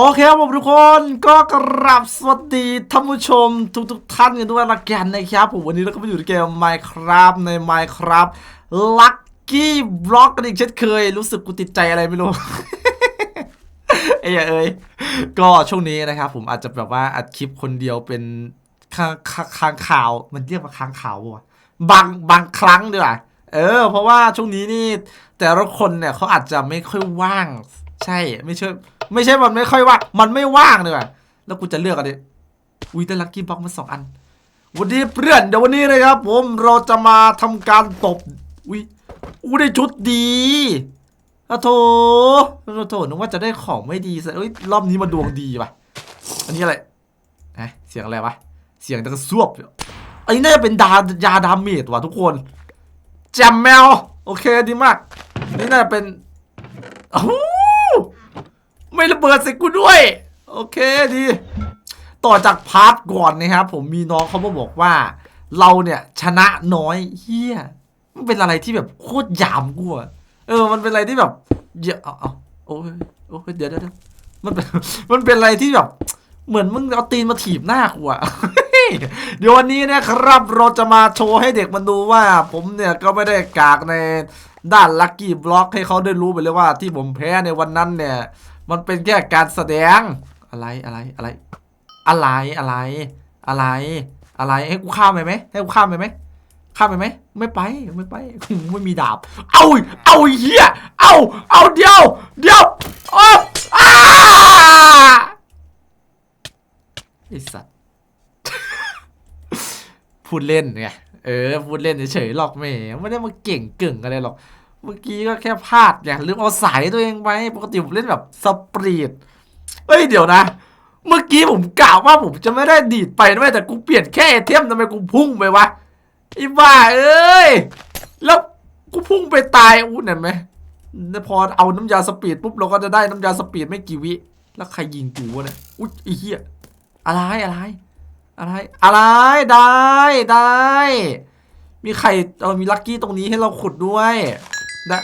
โอเคครับผมทุกคนก็กราบสวัสดีท่านผู้ชมทุกๆท่านกันด้วยละกันนะครับผมวันนี้เราก็มาอยู่ในเกม Minecraft ใน Minecraft Lucky Block กันอีกเช่นเคย รู้สึกกูติดใจอะไรไม่รู้ไอ้ยเอ้ยก็ช่วงนี้นะครับผมอาจจะแบบว่าอัดคลิปคนเดียวเป็นค้างค้างค้างข่าว มันเรียกว่าค้างข่าวปะวะบางบางครั้งดีกว่าเออ เพราะว่าช่วงนี้นี่แต่ละคนเนี่ยเขาอาจจะไม่ค่อยว่าง ใช่ไม่ใช่ ไม่ใช่มันไม่ค่อยว่างมันไม่ว่างเลยแล้วกูจะเลือกอะไรอุ้ยได้ลัคกี้บ็อกมาสองอัน วันนี้เพื่อนเดี๋ยววันนี้นะครับ ผมเราจะมาทำการตบอุ้ยอู้ได้ชุดดีอะโถอะโถนึกว่าจะได้ของไม่ดีซะเอ้ยรอบนี้มาดวงดีว่ะอันนี้อะไรเอะเสียงอะไรวะเสียงดังซวบอันนี้น่าจะเป็นดายาดาเมจว่ะทุกคนแจมแมว โอเคดีมาก นี่น่าจะเป็นอ้ ไม่ระเบิดใส่กูด้วย โอเคดี ต่อจากพาร์ทก่อนนะครับผมมีน้องเขามาบอกว่า เราเนี่ยชนะน้อยเฮียมันเป็นอะไรที่แบบโคตรหยามกูอะเออ มันเป็นอะไรที่แบบเยอะเอาเอาโอ้ยโอ้ยเดี๋ยวเดี๋ยวมันเป็นมันเป็นอะไรที่แบบ เหมือนมึงเอาตีนมาถีบหน้ากูอะเดี๋ยววันนี้นะครับเราจะมาโชว์ให้เด็กมันดูว่า ผมเนี่ยก็ไม่ได้กากในด้านลัคกี้บล็อกให้เขาได้รู้ไปเลยว่าที่ผมแพ้ในวันนั้นเนี่ย มันเป็นแค่การแสดงอะไรอะไรอะไร อะไรอะไร อะไร อะไรให้กูข้ามไปไหมให้กูข้ามไปไหมข้ามไปไหมไม่ไปไม่ไปไม่มีดาบ เอาเอาเหี้ยเอาเอาเดียว เดียวโอ้อ้าไอสัตว์พูดเล่นไงเออพูดเล่นเฉยๆหรอกแหม่ไม่ได้มาเก่งเก่งอะไรหรอก เมื่อกี้ก็แค่พลาดไงลืมเอาสายตัวเองไปปกติผมเล่นแบบสปรีดเอ้ยเดี๋ยวนะ เมื่อกี้ผมกล่าวว่าผมจะไม่ได้ดีดไปนะแต่กูเปลี่ยนแค่ไอเทมทำไมกูพุ่งไปวะไอ้บ้าเอ้ยแล้วกูพุ่งไปตายอู้นั่นไหมพอเอาน้ำยาสปีดปุ๊บเราก็จะได้น้ำยาสปีดไม่กี่วิแล้วใครยิงกูวะเนี่ยอุ๊ยไอ้เหี้ยอะไรอะไรอะไรอะไรได้ได้ มีใครเออมีลัคกี้ตรงนี้ให้เราขุดด้วย นะ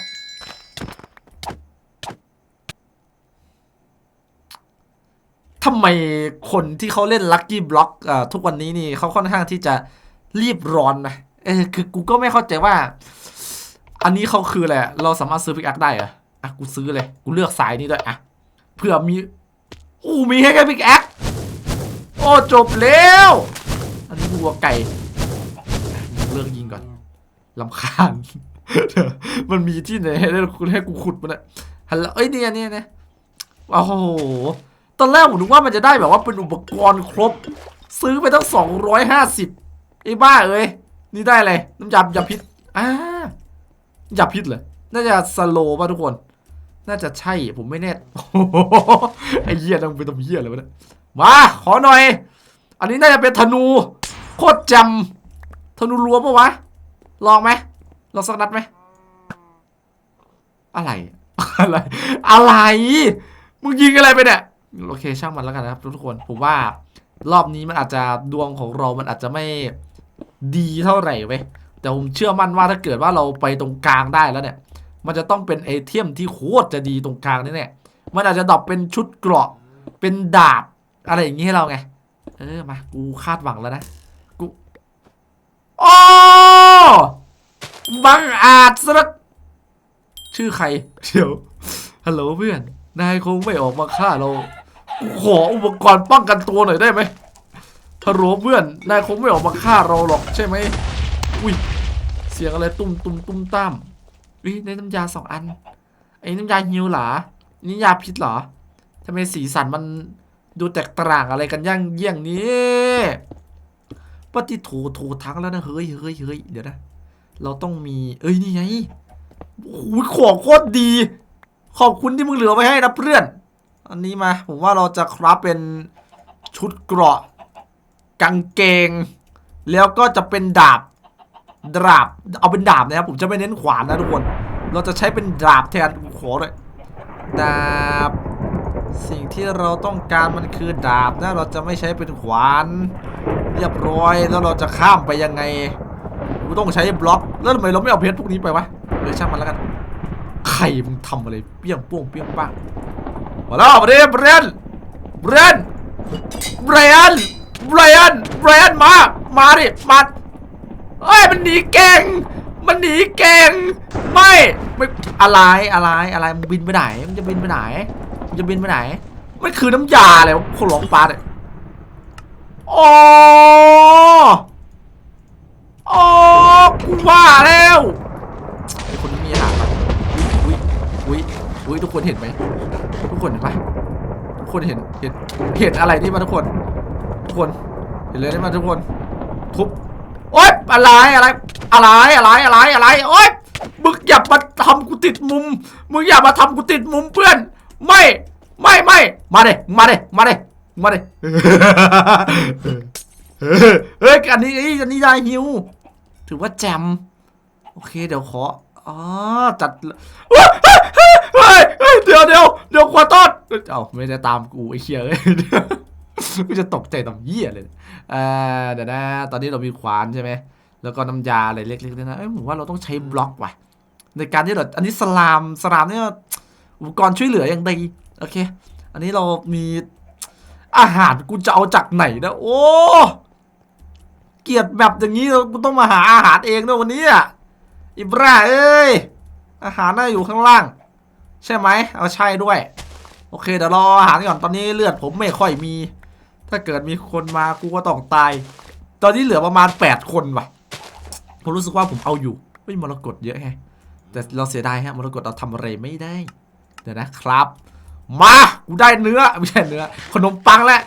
ทำไมคนที่เขาเล่นลัคกี้บล็อกอ่าทุกวันนี้นี่เขาค่อนข้างที่จะรีบร้อนนะเออคือกูก็ไม่เข้าใจว่า อันนี้เขาคืออะไรเราสามารถซื้อพิกอักได้เหรออะกูซื้อเลย กูเลือกสายนี้ด้วยอะเผื่อมีอู้มีให้แค่พิกอักโอ้จบแล้ว อันนี้วัวไก่เลือกยิงก่อนลำคาญ มันมีที่ไหนให้ได้คุณให้กูขุดมันอะฮัลโหลเอ้ยเนี่ยเนี่ยเนี่ยโอ้โห ตอนแรกผมนึกว่ามันจะได้แบบว่าเป็นอุปกรณ์ครบ ซื้อไปตั้งสองร้อยห้าสิบไอ้บ้าเอ้ย นี่ได้เลยน้ำยายาพิษอ่ายาพิษเลยน่าจะสโลว์ป่ะทุกคน น่าจะใช่ ผมไม่แน่ไอ้เหี้ยต้องเป็นตัวเหี้ยเลยวะเนี่ย มา ขอหน่อย อันนี้น่าจะเป็นธนู โคตรจำธนูรัวปะวะ ลองไหม ลองสักนัดไหม อะไร อะไร อะไร มึงยิงอะไรไปเนี่ย โอเค ช่างมันแล้วกันนะครับ ทุกคน ผมว่ารอบนี้มันอาจจะดวงของเรา มันอาจจะไม่ดีเท่าไหร่เว้ย แต่ผมเชื่อมั่นว่าถ้าเกิดว่าเราไปตรงกลางได้แล้วเนี่ย มันจะต้องเป็นไอเทมที่โคตรจะดีตรงกลางนี่แน่มันอาจจะดรอปเป็นชุดเกราะ เป็นดาบ อะไรอย่างงี้ให้เราไง เออ มา กูคาดหวังแล้วนะ กู โอ้ บังอาจสักชื่อใคร เดี๋ยว ฮัลโหลเพื่อน นายคงไม่ออกมาฆ่าเรา ขออุปกรณ์ป้องกันตัวหน่อยได้ไหมฮัลโหลเพื่อน นายคงไม่ออกมาฆ่าเราหรอกใช่ไหม อุ้ย เสียงอะไรตุ้มตุ้มตุ้มตามอุ้ยได้น้ำยาสองอัน ไอ้น้ำยาฮิวเหรอนี่ยาพิษเหรอทำไมสีสันมันดูแตกต่างอะไรกันย่างเยี่ยงนี้ปฏิถโถทั้งแล้วนะ เฮ้ยเฮ้ยเฮ้ยเดี๋ยวนะ เราต้องมี เอ้ย นี่ไงโอ้ยของโคตรดี ขอบคุณที่มึงเหลือไว้ให้นะเพื่อน อันนี้มา ผมว่าเราจะคราฟเป็นชุดเกราะกางเกง แล้วก็จะเป็นดาบดาบ เอาเป็นดาบนะครับ ผมจะไม่เน้นขวานนะทุกคน เราจะใช้เป็นดาบแทนขอเลยดาบ สิ่งที่เราต้องการมันคือดาบนะ เราจะไม่ใช้เป็นขวาน เรียบร้อยแล้วเราจะข้ามไปยังไง กูต้องใช้บล็อก แล้วทำไมเราไม่เอาเพชรพวกนี้ไปวะเดี๋ยวช่างมันแล้วกัน ใครมึงทำอะไรเปี้ยงป้วงเปี้ยงป้างมาแล้วมาเรียนเรียนเบรนเบรนเบรนเบรนมา มาดิ มาเอ้ยมันหนีเก่ง มันหนีเก่ง ไม่ไม่อะไรอะไรอะไรมึงบินไปไหนมึงจะบินไปไหนมึงจะบินไปไหนมันคือน้ำยาอะไรวะคนหลงปลาเนี่ยโอ้ โอ้กูว่าแล้วไอคนนี้มีอาหารปะอุ้ยอุ้ยอุ้ยทุกคนเห็นไหมทุกคนเห็นไหมทุกคนเห็นเห็นเห็นอะไรนี่มาทุกคน ทุกคนเห็นเลยนี่มาทุกคนทุบโอ๊ยอะไรอะไร อะไรอะไรอะไรอะไรโอ๊ยมึงอย่ามาทำกูติดมุมมึงอย่ามาทำกูติดมุมเพื่อน ไม่ไม่ไม่มาเดมาเดมาเดมาเดเฮ้ยอันนี้อันนี้ได้ฮิว ถือว่าแจม โอเค เดี๋ยวขออ๋อจัดเฮ้ยเฮ้ยเฮ้ยเฮ้ยเดี๋ยวเดี๋ยวเดี๋ยวขอโทษเอ้าไม่ได้ตามกูไอ้เคียเอ้ยกูจะตกใจตำเหี้ยเลยเอ่อเดี๋ยวนะ ตอนนี้เรามีขวานใช่ไหม แล้วก็น้ำยาอะไรเล็กๆด้วยนะ เอ้ยผมว่าเราต้องใช้บล็อกว่ะ ในการที่เราอันนี้สลามสลามเนี่ยอุปกรณ์ช่วยเหลืออย่างดีโอเค อันนี้เรามีอาหารกูจะเอาจากไหนนะ โอ้ เกลียดแบบอย่างนี้เรากูต้องมาหาอาหารเองด้วยวันนี้อะอิบราเอ้ยอาหารน่าอยู่ข้างล่าง ใช่ไหมเอาใช่ด้วย โอเคเดี๋ยวรออาหารก่อนตอนนี้เลือดผมไม่ค่อยมี ถ้าเกิดมีคนมากูก็ต้องตาย ตอนนี้เหลือประมาณ 8 คนว่ะผมรู้สึกว่าผมเอาอยู่ไม่มรกตเยอะแฮะแต่เราเสียดายฮะมรกตเราทำอะไรไม่ได้ เดี๋ยวนะครับ มากูได้เนื้อไม่ใช่เนื้อขนมปังแล้ว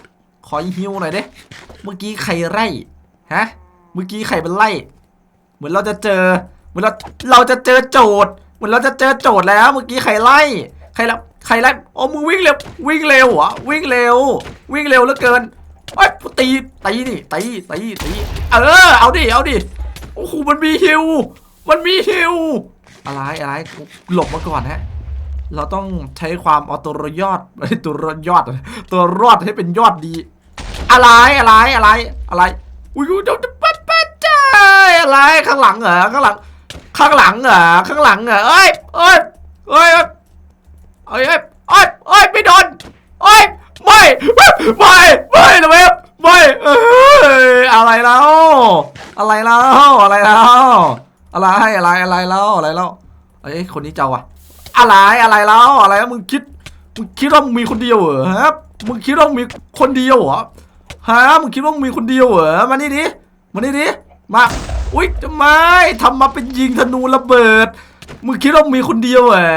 ขอฮิวหน่อยเด้เมื่อกี้ใครไล่ ฮะ เมื่อกี้ใครเป็นไล่ เหมือนเราจะเจอ เหมือนเรา เราจะเจอโจทย์เหมือนเราจะเจอโจทย์แล้ว เมื่อกี้ใครไล่ใครละใครไล่ โอ้มึงวิ่งเร็ว วิ่งเร็วเหรอวิ่งเร็ว วิ่งเร็วเหลือเกินไอ้ยตี ตีนี่ตี ตี ตี เออ เอาดิ เอาดิ โอ้โห มันมีฮิว มันมีฮิว อะไร อะไร หลบมาก่อนฮะ เราต้องใช้ความเอาตัวรอดตัวรยอด ตัวรอดให้เป็นยอดดี อะไร อะไร อะไร อะไร อุ้ยอุ้ยเดี๋ยวจะปั๊บปั๊บจ้าอะไรข้างหลังเหรอข้างหลัง ข้างหลังเหรอข้างหลังเหรอเอ้ยเอ้ยเอ้ยเอ้ยเอ้ยเอ้ยเอ้ยไม่โดนเอ้ยไม่ไม่ไม่นะเว็บไม่เอ้ยอะไรแล้วอะไรแล้วอะไรแล้วอะไรอะไรอะไรแล้วอะไรแล้วเอ้ยคนนี้เจ้าอะอะไรอะไรแล้วอะไรแล้วมึงคิดมึงคิดว่ามึงมีคนเดียวเหรอฮะมึงคิดว่ามึงมีคนเดียวเหรอ ฮะมึงคิดว่ามึงมีคนเดียวเหรอ มานี่ดิ มานี่ดิ มา อุ้ยทำไมทำมาเป็นยิงธนูระเบิด มึงคิดว่ามึงมีคนเดียวเหรอ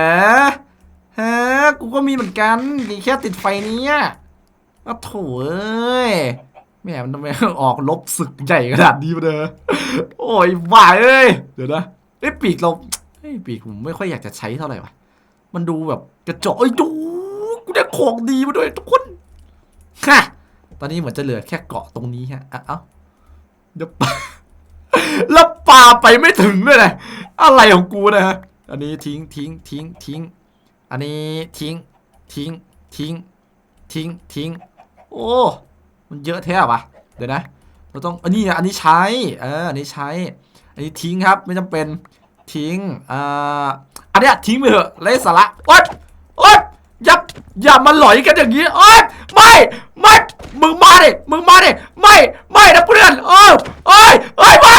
ฮะ กูก็มีเหมือนกันแค่ติดไฟเนี้ยอ้าวโถ่เอ้ยแม่มันทำไมออกลบศึกใหญ่ขนาดนี้มาเด้อโอ้ยบ้ายเอ้ย เดี๋ยวนะไอ้ปีกเราไอ้ปีกผมไม่ค่อยอยากจะใช้เท่าไหร่วะ มันดูแบบกระจอกเอ้ดู กูได้ของดีมาด้วยทุกคน ค่ะ ตอนนี้เหมือนจะเหลือแค่เกาะตรงนี้ฮะอะเอ้าเดี๋ยวปาแล้วปาไปไม่ถึงด้วยนะอะไรของกูนะฮะอันนี้ทิ้งทิ้งทิ้งทิ้ง อันนี้ทิ้งทิ้งทิ้งทิ้งทิ้ง โอ้ มันเยอะแท้อะวะเดี๋ยวนะ เราต้อง อันนี้อะอันนี้ใช้ เออ อันนี้ใช้ อันนี้ทิ้งครับ ไม่จำเป็น ทิ้ง อ่า อันเนี้ยทิ้งไปเถอะไร้สาระโอ๊ ยโอ๊ยอย่ามาหลอยกันอย่างนี้โอ๊ยไม่ไม่มึงมาดิมึงมาดิไม่ไม่นะเพื่อนโอ้ยโอ้ยโอ้ยไม่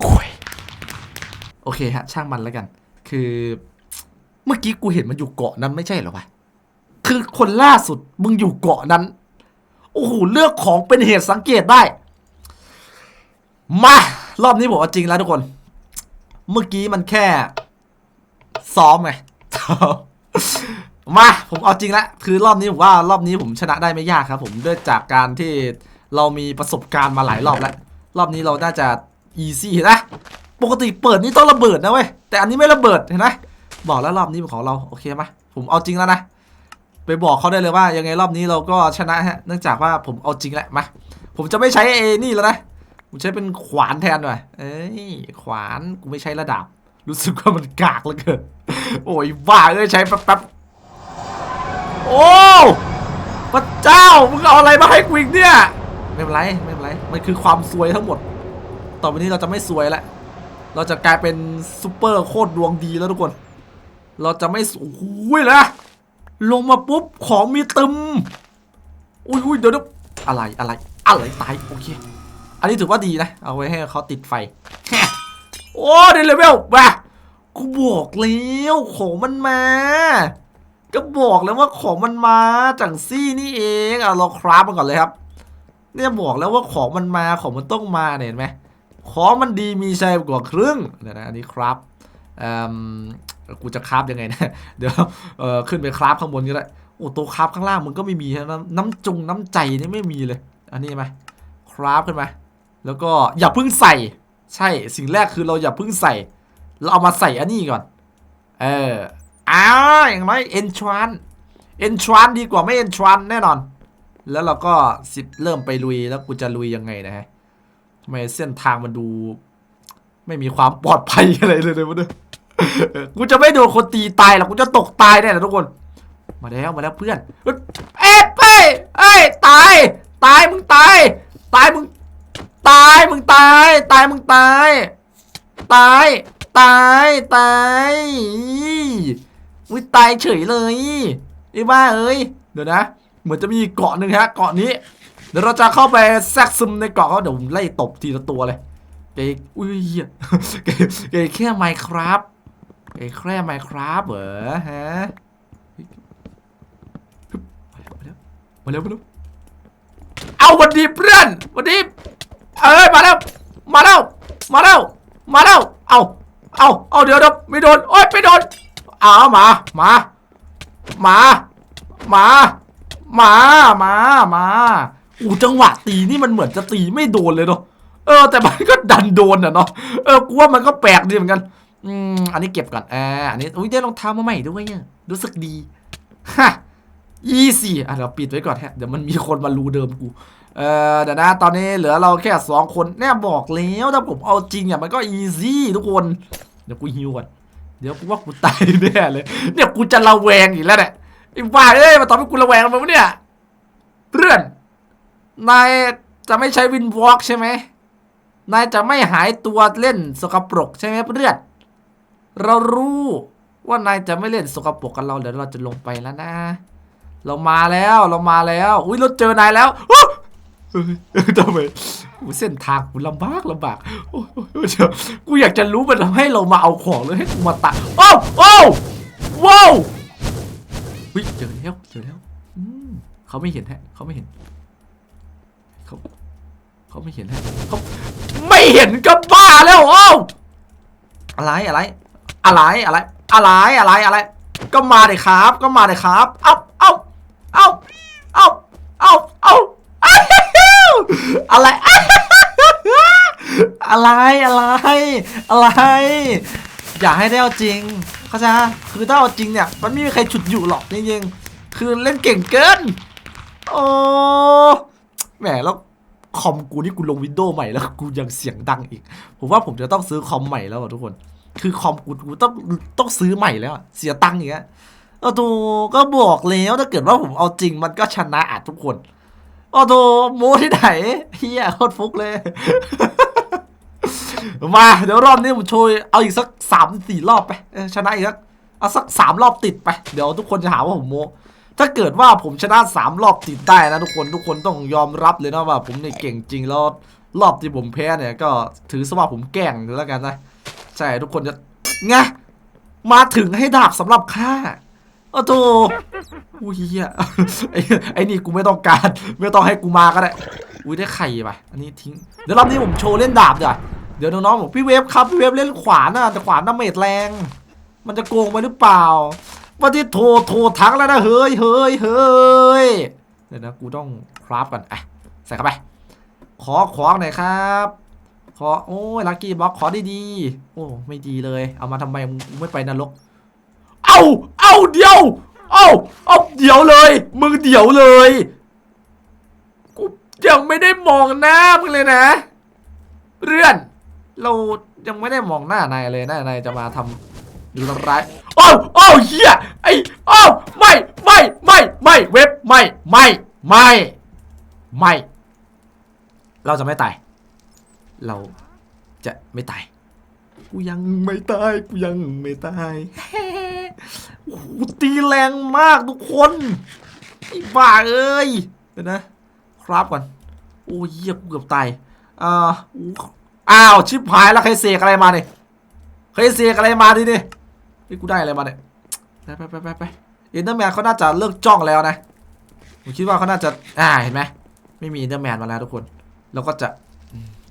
โอ้ยโอเคฮะ ช่างมันแล้วกัน คือ เมื่อกี้กูเห็นมันอยู่เกาะนั้นไม่ใช่เหรอวะคือคนล่าสุดมึงอยู่เกาะนั้นโอ้โหเลือกของเป็นเหตุสังเกตได้ มารอบนี้ผมเอาจริงแล้วทุกคน เมื่อกี้มันแค่ ซ้อมไงมาผมเอาจริงแล้วคือรอบนี้ผมว่ารอบนี้ผมชนะได้ไม่ยากครับผมด้วยจากการที่เรามีประสบการณ์มาหลายรอบแล้ว รอบนี้เราน่าจะอีซี่นะปกติเปิดนี่ต้องระเบิดนะเว้ยแต่อันนี้ไม่ระเบิดเห็นไหมบอกแล้วรอบนี้เป็นของเราโอเคไหมผมเอาจริงแล้วนะไปบอกเขาได้เลยว่ายังไงรอบนี้เราก็ชนะฮะเนื่องจากว่าผมเอาจริงแล้วมาผมจะไม่ใช้เอนี่แล้วนะผมใช้เป็นขวานแทนหน่อยเอ้ยขวานกูไม่ใช้ระดับ รู้สึกว่ามันกากเหลือเกินโอ้ยบ้าเอ้ยใช้แป๊บๆโอ้พระเจ้ามึงเอาอะไรมาให้กูอีกเนี่ยไม่เป็นไรไม่เป็นไรมันคือความซวยทั้งหมด ต่อไปนี้เราจะไม่ซวยแล้วเราจะกลายเป็นซูเปอร์โคตรดวงดีแล้วทุกคน เราจะไม่สโอ้ยนะลงมาปุ๊บของมีตึมอุ้ยอุ้ยเดี๋ยวเดี๋ยวอะไรอะไรอะไรตายโอเค อันนี้ถือว่าดีนะ เอาไว้ให้เขาติดไฟ โอ้ได้เลเวลว่ะกูบอกแล้วของมันมา ก็บอกแล้วว่าของมันมาจากซี่นี่เองเอาเราคราฟมันก่อนเลยครับ เนี่ยบอกแล้วว่าของมันมาของมันต้องมาเนี่ยเห็นไหมของมันดีมีชัยกว่าครึ่งเดี๋ยวนะอันนี้ครับเอ่มกูจะคราฟยังไงนะ เดี๋ยวเออขึ้นไปคราฟข้างบนก็ได้โอ้ตัวคราฟข้างล่างมันก็ไม่มีนะน้ำจงน้ำใจนี่ไม่มีเลย อันนี้ไหมคราฟขึ้นมาแล้วก็อย่าเพิ่งใส่ ใช่สิ่งแรกคือเราอย่าเพิ่งใส่ เราเอามาใส่อันนี้ก่อน เอออ้าอย่างน้อยเอนทรานเอนทรานดีกว่าไม่เอนทรานแน่นอน แล้วเราก็สิเริ่มไปลุยแล้วกูจะลุยยังไงนะฮะทำไมเส้นทางมันดู ไม่มีความปลอดภัยอะไรเลยเลยวะเนี่ยเออกูจะไม่โดนคนตีตายหรอกกูจะตกตายแน่นะทุกคน มาแล้วมาแล้วเพื่อน เอ้ยเอ้ยเอ้ยเอ้ยตาย ตายมึงตาย ตายมึง ตายมึงตาย ตายมึงตาย ตาย ตายตายอุ้ยตายเฉยเลยไอ้บ้าเอ้ยเดี๋ยวนะ เหมือนจะมีเกาะหนึ่งฮะเกาะนี้ เดี๋ยวเราจะเข้าไปแทรกซึมในเกาะเขาเดี๋ยวผมไล่ตบทีละตัวเลยเกย์อุ้ยเหี้ยเกย์เกย์แค่ไมครับเกย์แค่ไมครับเหรอฮะมาแล้วมาแล้วมาแล้วเอาวันดีเพื่อนวันดี เอ้ยมาแล้ว มาแล้ว มาแล้ว มาแล้ว เอาเอาเอาเดี๋ยวเดี๋ยวไม่โดน โอ๊ยไม่โดน เอามา มา มา มา มา มา มาอู้จังหวะตีนี่มันเหมือนจะตีไม่โดนเลยเนาะ เออ แต่มันก็ดันโดนอะเนาะ เออ กูว่ามันก็แปลกดีเหมือนกัน อืม อันนี้เก็บก่อนอ่าอันนี้ อุ้ยได้รองเท้ามาใหม่ด้วยเนี่ยรู้สึกดี ฮะ ยี่สี่อะเดี๋ยวปิดไว้ก่อนฮะเดี๋ยวมันมีคนมารูเดิมกู เออเดี๋ยวนะตอนนี้เหลือเราแค่สองคนแน่บอกแล้วถ้าผมเอาจริงอะมันก็อีซี่ทุกคน เดี๋ยวกูฮิวก่อนเดี๋ยวกูว่ากูตายแน่เลย เนี่ยกูจะระแวงอีกแล้วเนี่ยไอ้บ้าเอ้ยมาตอนให้กูระแวงมันวะเนี่ยเพื่อนนายจะไม่ใช้วินวอล์กใช่ไหมนายจะไม่หายตัวเล่นสกปรกใช่ไหมเพื่อนเรารู้ว่านายจะไม่เล่นสกปรกกับเราเดี๋ยวเราจะลงไปแล้วนะ เรามาแล้วเรามาแล้ว อุ้ยเราเจอนายแล้วเฮ้ยทำไมโอ้ยเส้นทางกูลำบากลำบากโอ้ยโอ้ยโอ้ยเดี๋ยวกูอยากจะรู้มันทำให้เรามาเอาของเลยให้กูมาตัดโอ้วโอ้วว้าวอุ้ยเจอแล้วเจอแล้วอืมเขาไม่เห็นฮะเขาไม่เห็นเขาเขาไม่เห็นฮะเขาไม่เห็นก็บ้าแล้วโอ้วอะไรอะไร อะไรอะไร อะไรอะไรอะไร ก็มาเลยครับ ก็มาเลยครับ เอาเอ้า เอาเอาเอาเอาอะไร อะไรอะไร อะไร อย่าให้ได้เอาจริง เข้าใจปะคือถ้าเอาจริงเนี่ย มันไม่มีใครฉุดอยู่หรอกจริงๆคือเล่นเก่งเกิน โอ้แหมแล้วคอมกูนี่กูลงวินโดว์ใหม่แล้วกูยังเสียงดังอีก ผมว่าผมจะต้องซื้อคอมใหม่แล้วทุกคน คือคอมกูกูต้องต้องซื้อใหม่แล้วเสียตังค์อย่างเงี้ย โอ้โหก็บอกแล้วถ้าเกิดว่าผมเอาจริงมันก็ชนะอะทุกคนโอ้โหโมที่ไหนเฮียโคตรฟุกเลย มา เดี๋ยวรอบนี้ผมโชยเอาอีกสักสามสี่รอบไปชนะอีกสักเอาสักสามรอบติดไป เดี๋ยวทุกคนจะหาว่าผมโมถ้าเกิดว่าผมชนะสามรอบติดได้นะทุกคนทุกคนต้องยอมรับเลยนะว่าผมเนี่ยเก่งจริงแล้วรอบที่ผมแพ้เนี่ยก็ถือซะว่าผมแกล้งแล้วกันนะใช่ทุกคนจะไงมาถึงให้ดาบสำหรับข้า อ้โถอุ้ยเหี้ยไอ้ไอ้นี่กูไม่ต้องการ ไม่ต้องให้กูมาก็ได้ อุ้ยได้ไข่ไป อันนี้ทิ้ง เดี๋ยวรอบนี้ผมโชว์เล่นดาบเดี๋ยวเดี๋ยวน้องๆบอกพี่เวฟครับพี่เวฟเล่นขวานนะแต่ขวานน้าเมจแรง มันจะโกงไปหรือเปล่าว่าที่โทรโทรทักแล้วนะเฮ้ยเฮ้ยเฮ้ยเดี๋ยวนะกูต้องคราฟก่อนอะใส่เข้าไป ขอของหน่อยครับขอโอ้ยลักกี้บ็อกขอดีๆโอ้ไม่ดีเลย เอามาทำไมมึงไม่ไปนรก เอาเอาเดี๋ยวเอาเอาเดี๋ยวเลย มึงเดี๋ยวเลย กูยังไม่ได้มองหน้ามึงเลยนะ เรื่อน เรายังไม่ได้มองหน้านายเลยนะนายจะมาทำอยู่ทำร้ายโอ้าวอ้าวเฮียไอ้อ้าวไม่ไม่ไม่ไม่เว็บไม่ไม่ไม่ไม่ เราจะไม่ตาย เราจะไม่ตาย กูยังไม่ตาย กูยังไม่ตาย โอ้โหตีแรงมากทุกคนไอ้บ้าเอ้ยเดี๋ยวนะ ครับก่อน โอ้ยเหี้ยกูเกือบตายอ่าอ้าวชิบหายแล้วใครเสกอะไรมาเนี่ยใครเสกอะไรมาดิเนี่ยนี่กูได้อะไรมาเนี่ยไปไปไปไปไปเอ็นเดอร์แมนเขาน่าจะเลิกจ้องแล้วนะผมคิดว่าเขาน่าจะอ่าเห็นไหมไม่มีเอ็นเดอร์แมนมาแล้วทุกคน แล้วก็จะ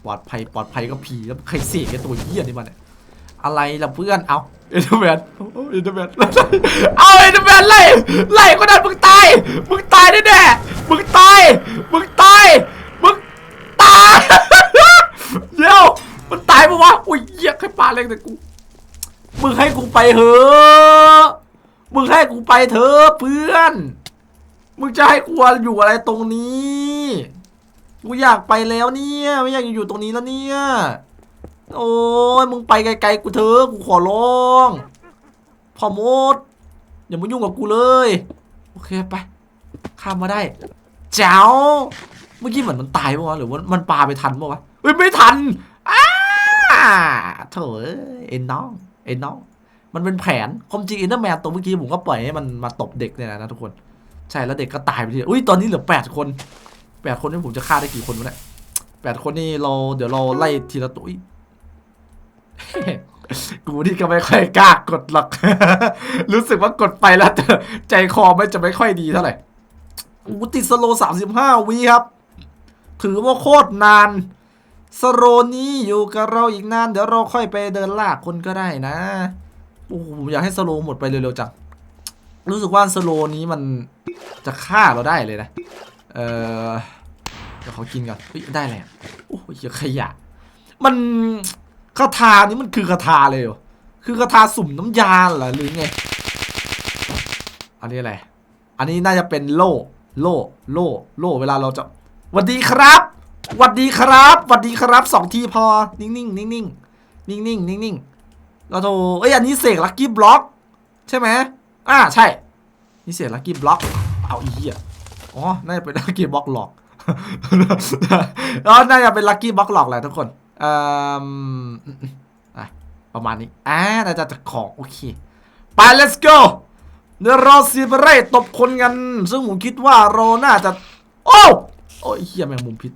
ปลอดภัยปลอดภัยก็ผีแล้วใครเสกไอ้ตัวเหี้ยนี่มาเนี่ย อะไรล่ะเพื่อนเอาอ็นเดอร์แมนอาเอ็นเดอร์แมนเอาอ็นเดอร์แมนไล่ไล่ก็ได้มึงตายมึงตายแน่ๆมึงตายมึงตายมึงตายเดี๋ยวมันตายปะวะอุ้ยเหี้ยใครปาเล็กแต่กูมึงให้กูไปเถอะมึงให้กูไปเถอะเพื่อนมึงจะให้กูอยู่อะไรตรงนี้กูอยากไปแล้วเนี่ยไม่อยากอยู่ตรงนี้แล้วเนี่ย โอ้ยมึงไปไกลๆกูเถอะกูขอร้องพ่อมดอย่ามายุ่งกับกูเลย โอเคไป ข้ามมาได้เจ้าเมื่อกี้เหมือนมันตายปะวะหรือว่ามันปลาไปทันปะวะเฮ้ยไม่ทันอ้าโถเอ้ยเอ็นน้องเอ็นน้อง มันเป็นแผนความจริงอินเตอร์แมนตัวเมื่อกี้ผมก็ปล่อยให้มันมาตบเด็กเนี่ยนะทุกคน ใช่แล้วเด็กก็ตายไปทีอุ้ยตอนนี้เหลือแปดคนแปดคนนี่ผมจะฆ่าได้กี่คนวะเนี่ยแปดคนนี่เราเดี๋ยวเราไล่ทีละตัวอุ๊ย กูนี่ก็ไม่ค่อยกล้ากดหรอก รู้สึกว่ากดไปแล้วแต่ใจคอไม่จะไม่ค่อยดีเท่าไหร่อูติดสโลสามสิบห้าวิครับ ถือว่าโคตรนาน สโลนี้อยู่กับเราอีกนาน เดี๋ยวเราค่อยไปเดินลากคนก็ได้นะ โอ้โหอยากให้สโลหมดไปเร็วๆจังรู้สึกว่าสโลนี้มันจะฆ่าเราได้เลยนะ เออเดี๋ยวเขากินก่อนเฮ้ยได้แหละโอ้ยขยะ มัน คาถานี้มันคือคาถาเลยเหรอ คือคาถาสุ่มน้ำยาเหรอหรือไง อันนี้อะไร อันนี้น่าจะเป็นโล่ โล่ โล่ โล่ เวลาเราจะหวัสดีครับหวัสดีครับหวัสดีครับสองทีพอ นิ่งๆนิ่งๆนิ่งๆนิ่งๆเราโทรเอ้ยอันนี้เสกลักกี้บล็อก ใช่ไหมอ่าใช่ นี่เสกลักกี้บล็อก เอาอีเหี้ยอ๋อ น่าจะเป็นลักกี้บล็อกหลอกอ๋อน่าจะเป็นลักกี้บล็อกหลอกแหละทุกคน อ่ออะประมาณนี้อ่าน่าจะจากของ โอเค ไป let's go เดี๋ยวราซีไปไล่ตบคนกัน ซึ่งผมคิดว่าเราน่าจะ โอ้โอ้ยเฮียแมงมุมพิษ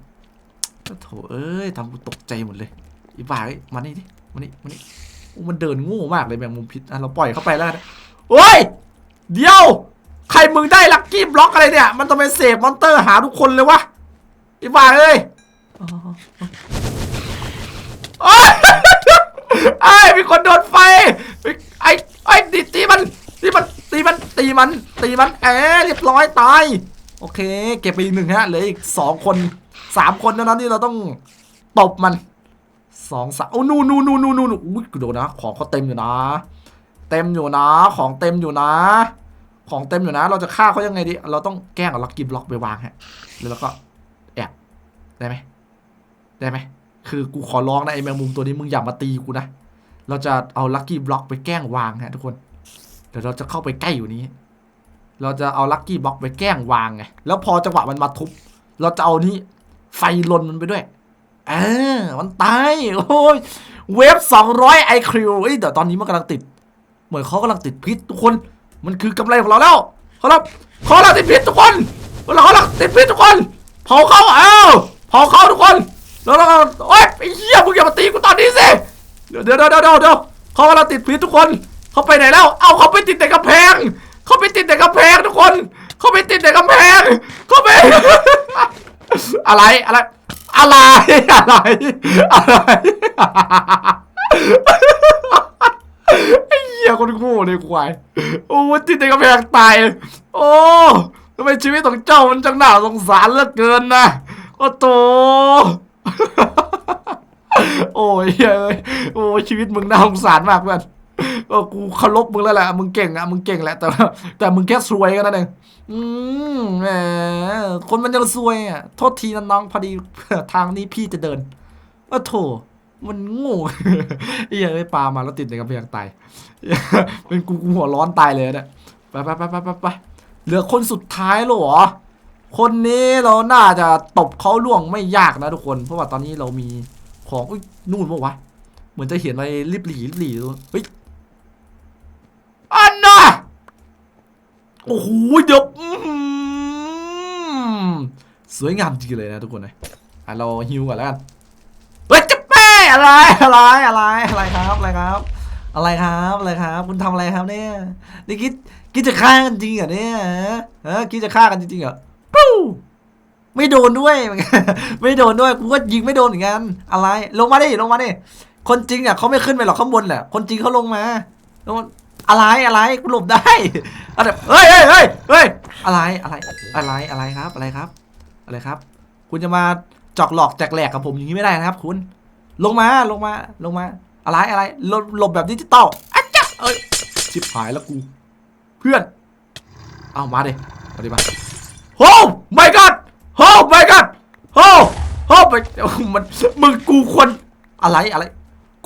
โถเอ้ยทำกูตกใจหมดเลยอีบ้าเอ้ยมานี่ดิมานี่มานี่โอ้มันเดินง่มากเลยแมงมุมพิษอะเราปล่อยเข้าไปแล้วนะโอ้ย เดี๋ยว ใครมึงได้ลักกี้บล็อกอะไรเนี่ย มันต้องไปเสพมอนเตอร์หาทุกคนเลยวะอีบ้าเอ้ย โอ้ยไอ้มีคนโดนไฟไอ้ไอ้ตีตีมันตีมันตีมันตีมันตีมันแอะเรียบร้อยตายโอเค เก็บไปอีกหนึ่งฮะเหลืออีกสองคนสามคนเท่านั้นที่เราต้องตบมันสองสามโอ้นู่นนู่นนู่นนู่นนู่นอุ้ยกูดนนะ ของเขาเต็มอยู่นะ เต็มอยู่นะ ของเต็มอยู่นะ ของเต็มอยู่นะ เราจะฆ่าเขายังไงดี เราต้องแกล้งเอาลักกี้บล็อกไปวางฮะแล้วเราก็แอบได้ไหมได้ไหม คือกูขอร้องนะไอ้แมงมุมตัวนี้มึงอย่ามาตีกูนะ เราจะเอาลักกี้บล็อกไปแกล้งวางฮะทุกคน เดี๋ยวเราจะเข้าไปใกล้อยู่นี้ เราจะเอาลักกี้บล็อกไปแกล้งวางไง แล้วพอจังหวะมันมาทุบ เราจะเอานี้ไฟลนมันไปด้วยเออมันตาย โอ้ย เวฟสองร้อยไอคิวเอ้ยเดี๋ยวตอนนี้มันกำลังติด เหมือนเขากำลังติดพิษทุกคน มันคือกำไรของเราแล้วเขาเราเขาลังติดพิษทุกคนเราเขาลังติดพิษทุกคน เผาเขาเอ้าเผาเขาทุกคน แล้วเราก็โอ๊ยไอ้เหี้ยมึงอย่ามาตีกูตอนนี้สิเดี๋ยวเดี๋ยวเดี๋ยวเดี๋ยวเดี๋ยวเขากำลังติดพิษทุกคนเขาไปไหนแล้ว เอาเขาไปติดแต่กำแพงเขาไปติดแต่กำแพงทุกคนเขาไปติดแต่กำแพงเขาไปอะไรอะไร อะไรอะไรอะไรไอ้เหี้ยคนโง่เลยควายโอ้ติดแต่กำแพงตายโอ้ทำไมชีวิตของเจ้ามันจังหน่าสงสารเหลือเกินนะโอ้โต โอ้ยเอ้ยโอ้ชีวิตมึงน่าสงสารมากเพื่อนโอ้กูเคารพมึงแล้วแหละมึงเก่งอะมึงเก่งแหละแต่แต่มึงแค่ซวยกันนั่นเองอืมแหมคนมันยังซวยอะโทษทีนะน้องพอดีทางนี้พี่จะเดินโอ้โถมันโง่ไอ้ยไอ้ปลามาแล้วติดในกำแพงตายเป็นกูกูหัวร้อนตายเลยเนี่ยไปไปไปไปไปไปเหลือคนสุดท้ายหรอ คนนี้เราน่าจะตบเขาล่วงไม่ยากนะทุกคน เพราะว่าตอนนี้เรามีของอุ้ยนู่นปะวะเหมือนมือนจะเห็นอะไรรีบหลีรีบหลีดูเฮ้ยอันน่ะโอ้โหเดี๋ยวอื้อหือสวยงามจริงเลยนะทุกคนเลยอะเราฮิวก่อนแล้วกันเฮ้ยจะแป้อะไรอะไรอะไรอะไรครับอะไรครับ อะไรครับอะไรครับ คุณทำอะไรครับเนี่ยนี่คิดคิดจะฆ่ากันจริงเหรอเนี่ยฮะคิดจะฆ่ากันจริงๆเหรอ ไม่โดนด้วย ไม่โดนด้วยกูก็ยิงไม่โดนเหมือนกันอะไร ลงมาดิลงมาดิคนจริงอะเขาไม่ขึ้นไปหรอกข้างบนแหละคนจริงเขาลงมาลงมาอะไรอะไรกูหลบได้อะไรเฮ้ยเฮ้ยเฮ้ยเฮ้ยอะไรอะไรอะไรอะไรครับอะไรครับ อะไรครับ คุณจะมาจอกหลอกแจกแหลกกับผมอย่างนี้ไม่ได้นะครับ คุณ ลงมาลงมาลงมา อะไรอะไรหลบแบบดิจิตอลอะจ๊ะเอ้ยชิบหายแล้วกู เพื่อน เอามาดิมาดิมาโอ้ my god โอ้ my god โอ้โอ้ไปมันมึงกูควรอะไรอะไร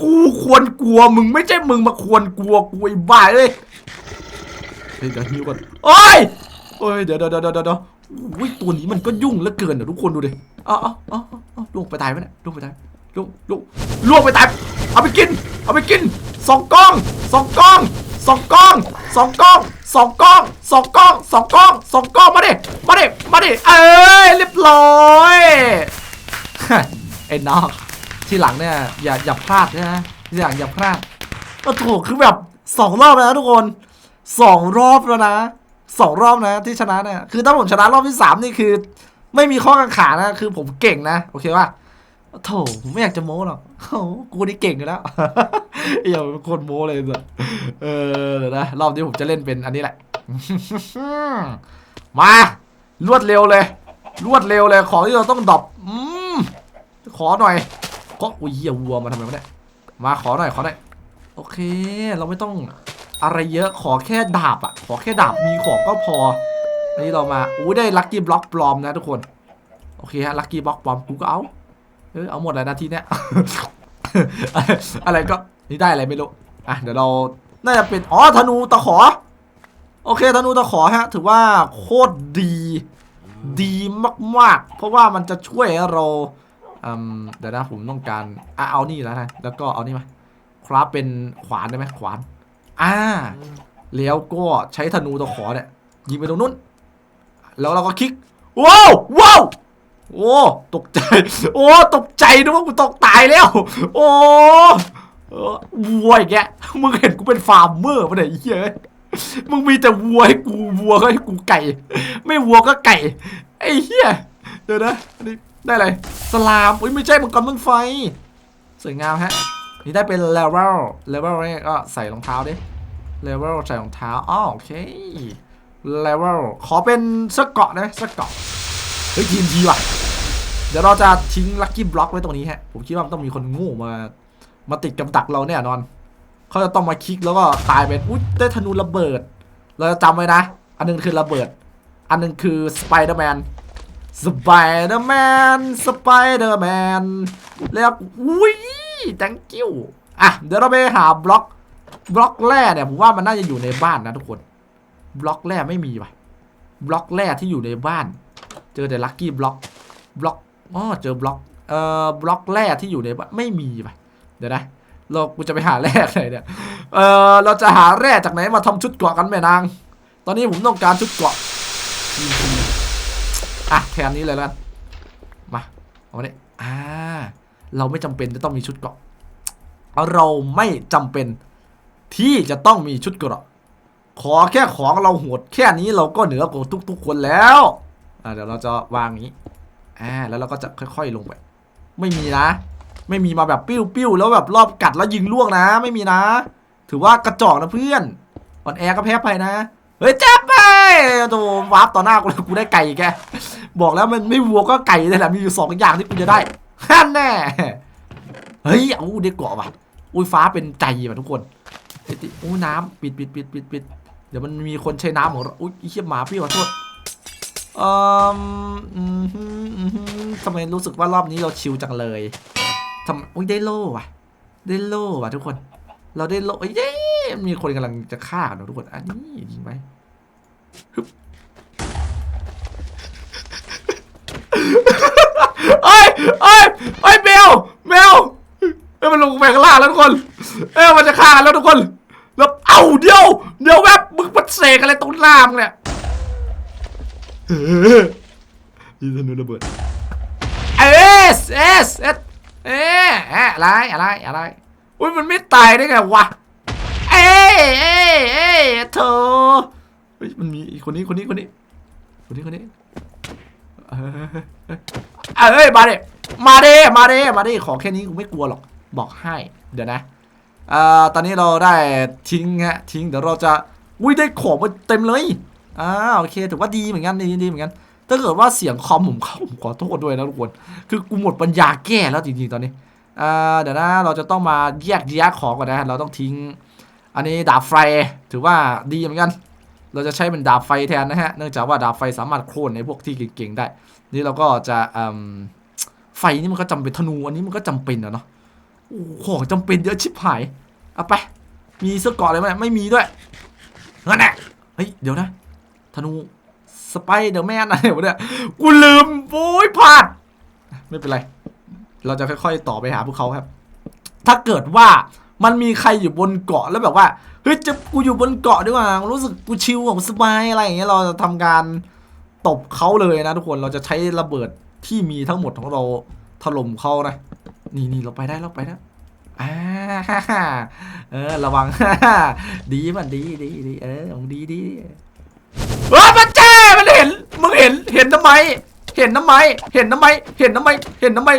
กูควรกลัวมึงไม่ใช่มึงมาควรกลัวกูไอ้บ้าเลยเฮ้ยเดี๋ยวฮิวก่อนโอ้ยโอ้ยเดี๋ยวเดี๋ยวเดี๋ยวเดี๋ยววอุ้ยตัวนี้มันก็ยุ่งเหลือเกินเดี๋ยวทุกคนดูดิเอ๋อาเอ๋อาล่วงไปตายไหมเนี่ยลงไปตายลงลงลงไปตายเอาไปกิน เอาไปกินสองกล้องสองกล้อง สองกล้องสองกล้องสองกล้องสองกล้องสองกล้องสองกล้องมาดิมาดิมาดิเอ้ยเรียบร้อยไอ้น้องที่หลังเนี่ยอย่าอย่าพลาดนะที่หลังอย่าพลาดก็ถูกคือแบบสองรอบแล้วทุกคนสองรอบแล้วนะสองรอบนะที่ชนะเนี่ยคือถ้าผมชนะรอบที่สามนี่คือ ไม่มีข้อกังขานะ คือผมเก่งนะ โอเคป่ะ โถผมไม่อยากจะโม้หรอกโอ้กูนี่เก่งอยู่แล้วอย่าเป็นคนโม้เลยสิเออเดี๋ยวนะรอบนี้ผมจะเล่นเป็นอันนี้แหละ มารวดเร็วเลย รวดเร็วเลย ของที่เราต้องดรอปอืมขอหน่อยก็อุ้ยเหี้ยวัวมาทำไมวะเนี่ยมาขอหน่อยขอหน่อยโอเค เราไม่ต้องอะไรเยอะขอแค่ดาบอะขอแค่ดาบมีของก็พออันนี้เรามาอู้ได้ลัคกี้บล็อกปลอมนะทุกคนโอเคฮะลัคกี้บล็อกปลอมกูก็เอา เออเอาหมดเลยนาทีเนี้ย อะไรก็นี่ได้อะไรไม่รู้ อะเดี๋ยวเรา น่าจะเป็น อ๋อธนูตะขอ โอเคธนูตะขอฮะ ถือว่าโคตรดี ดีมากๆ เพราะว่ามันจะช่วยเราเดี๋ยวนะผมต้องการอะเอานี่แล้วนะแล้วก็เอานี่มาคราฟเป็นขวานได้ไหมขวาน อ่า แล้วก็ใช้ธนูตะขอเนี่ยยิงไปตรงนู้น แล้วเราก็คลิก ว้าว ว้าว โอ้ตกใจ โอ้ตกใจนึกว่ากูตกตายแล้ว โอ้เออวัวอีกแกมึงเห็นกูเป็นฟาร์มเมอร์ปะเนี่ยไอ้เหี้ยมึงมีแต่วัวให้กูวัวก็ให้กูไก่ ไม่วัวก็ไก่ไอ้เหี้ยเดี๋ยวนะนนี้ได้อะไรสลามอุ้ยไม่ใช่มังกรมึงไฟสวยงามฮะนี่ได้เป็นเลเวลเลเวลนี่ก็ใส่รองเท้าดิเลเวลใส่รองเท้าอ๋อโอเคเลเวลขอเป็นสกเกาะได้ไหมสกเกาะ เฮ้ยทีมทีว่ะ เดี๋ยวเราจะทิ้งลัคกี้บล็อกไว้ตรงนี้ฮะ ผมคิดว่ามันต้องมีคนงูมา มาติดกำดักเราแน่นอน เขาจะต้องมาคลิกแล้วก็ตายเป็นอุ๊ยได้ธนูระเบิด เราจะจำไว้นะ อันหนึงคือระเบิด อันหนึงคือสไปเดอร์แมน สไปเดอร์แมน สไปเดอร์แมน แล้วอุ้ย thank you อะ เดี๋ยวเราไปหาบล็อก บล็อกแร่เนี่ยผมว่ามันน่าจะอยู่ในบ้านนะทุกคน บล็อกแร่ไม่มีว่ะ บล็อกแร่ที่อยู่ในบ้าน เจอแต่ลัคกี้บล็อกบล็อกอ๋อเจอบล็อกเอ่อบล็อกแร่ที่อยู่ในบ้านไม่มีไปเดี๋ยวนะเรากูจะไปหาแร่ไหนเนี่ยเอ่อเราจะหาแร่จากไหนมาทำชุดเกาะกันแม่นาง ตอนนี้ผมต้องการชุดเกาะอะแทนนี้เลยแล้วกันมาเอาเนี่ยอ่าเราไม่จำเป็นจะต้องมีชุดเกาะเราไม่จำเป็นที่จะต้องมีชุดเกราะ ขอแค่ของเราโหดแค่นี้เราก็เหนือกว่าทุกๆคนแล้ว อ่าเดี๋ยวเราจะวางอย่างนี้อ่าแล้วเราก็จะค่อย ๆลงไป ไม่มีนะ ไม่มีมาแบบปิ้วปิ้วๆแล้วแบบรอบกัดแล้วยิงล่วงนะ ไม่มีนะ ถือว่ากระจอกนะเพื่อนอ่อนแอก็แพ้ไปนะเฮ้ยเจับไปโดนวาร์ปต่อหน้ากูเลยกูได้ไก่แกบอกแล้วมันไม่วัวก็ไก่เลยแหละมีอยู่สองอย่างที่กูจะได้ฮั่นแน่เฮ้ยเอาเด็กเกาะว่ะอุ้ยฟ้าเป็นใจว่ะทุกคนเฮ้ยติอุ้ยน้ำปิดปิดปิดปิดปิดเดี๋ยวมันมีคนใช้น้ำของเราอุ้ยเหี้ยหมาพี่ขอโทษ อออืมฮึอืมทำไมรู้สึกว่ารอบนี้เราชิลจังเลยทำอุ้ยได้โล่ว่ะ ได้โล่ว่ะทุกคน เราได้โล่เยเย้มีคนกำลังจะฆ่ากันนะทุกคนอันนี้ยิงไปฮึบเอ้ยเอ้ยเอ้ยแมวแมวเอ้ยมันลงไปข้างล่างแล้วทุกคน เออมันจะฆ่ากันแล้วทุกคนแล้วเอ้าเดี๋ยว เดี๋ยวแวบมึงมันเสกอะไรตรงหน้ามึงเนี่ย เออยิงธนูระเบิดเอสเอสเอสเออะไรอะไรอะไรอุ้ยมันไม่ตายได้ไงวะเอ้เอ้เอ้ยเธอเฮ้ยมันมีคนนี้คนนี้คนนี้คนนี้คนนี้เอ้ยเอ้ยมาดิมาดิมาดิมาดิขอแค่นี้กูไม่กลัวหรอกบอกให้เดี๋ยวนะอ่อตอนนี้เราได้ทิ้งฮะทิ้งเดี๋ยวเราจะอุ้ยได้ของมาเต็มเลย อ่าโอเคถือว่าดีเหมือนกันดีดีเหมือนกัน ถ้าเกิดว่าเสียงคอมผมเข้าผมขอโทษด้วยนะทุกคน คือกูหมดปัญญาแก้แล้วจริงๆตอนนี้อ่าเดี๋ยวนะเราจะต้องมาแยกแยกของก่อนนะเราต้องทิ้ง อันนี้ดาบไฟถือว่าดีเหมือนกัน เราจะใช้เป็นดาบไฟแทนนะฮะเนื่องจากว่าดาบไฟสามารถโค่นในพวกที่เก่งๆได้ นี่เราก็จะอืมไฟนี่มันก็จำเป็นธนูอันนี้มันก็จำเป็นอะเนาะโอ้โหของจำเป็นเยอะชิบหายเอาไป มีเสื้อเกราะอะไรไหมไม่มีด้วยนั่นแหละเฮ้ยเดี๋ยวนะ ธนูสไปเดอร์แมนอะไรวะเนี่ยกูลืมโอ้ยพลาด ไม่เป็นไร เราจะค่อย ๆ ต่อไปหาพวกเขาครับ ถ้าเกิดว่ามันมีใครอยู่บนเกาะแล้วแบบว่าเฮ้ยจะกูอยู่บนเกาะดีกว่ารู้สึกกูชิลของสบายอะไรอย่างเงี้ยเราจะทำการตบเขาเลยนะทุกคนเราจะใช้ระเบิดที่มีทั้งหมดของเราถล่มเขานะนี่นี่เราไปได้เราไปได้อ่าเออระวังดีมันดีดีดีเออของดีดี เฮ้ยมันแจ้มันเห็น มึงเห็น เห็นทำไม เห็นทำไม เห็นทำไม เห็นทำไม เห็นทำไม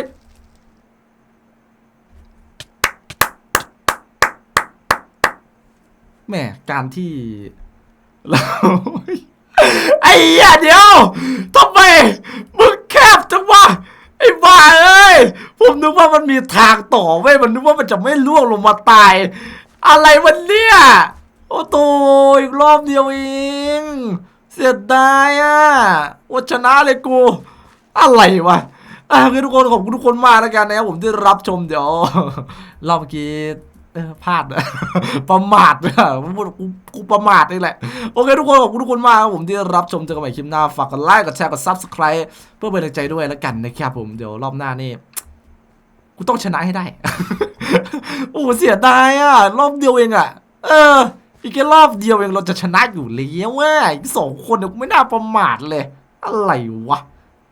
แม่การที่เราไอ้เหี้ยเดี๋ยวทำไมมึงแคบจังวะไอ้บ้าเอ้ยผมนึกว่ามันมีทางต่อเว้ยมันนึกว่ามันจะไม่ล่วงลงมาตาย อะไรวันเนี่ย โอ้โตอีกรอบเดียวเองเสียดายอะวชนะเลยกู อะไรวะอะคือทุกคนขอบคุณทุกคนมากแล้วกันนะครับผมที่รับชมเดี๋ยวรอบเมื่อกี้พลาดอะประมาทอะพูดกูกูประมาทนี่แหละ โอเคทุกคนขอบคุณทุกคนมากครับผมที่รับชมเจอกันใหม่คลิปหน้า ฝากกดไลค์กดแชร์กด subscribe เพื่อเป็นกำลังใจด้วยแล้วกันนะครับผมเดี๋ยวรอบหน้านี่กูต้องชนะให้ได้ โอ้เสียดายอะ รอบเดียวเองอะ เออ อีกแค่รอบเดียวเองเราจะชนะอยู่แล้วว่ะอีกสองคนเนี่ยกูไม่น่าประมาทเลย อะไรวะ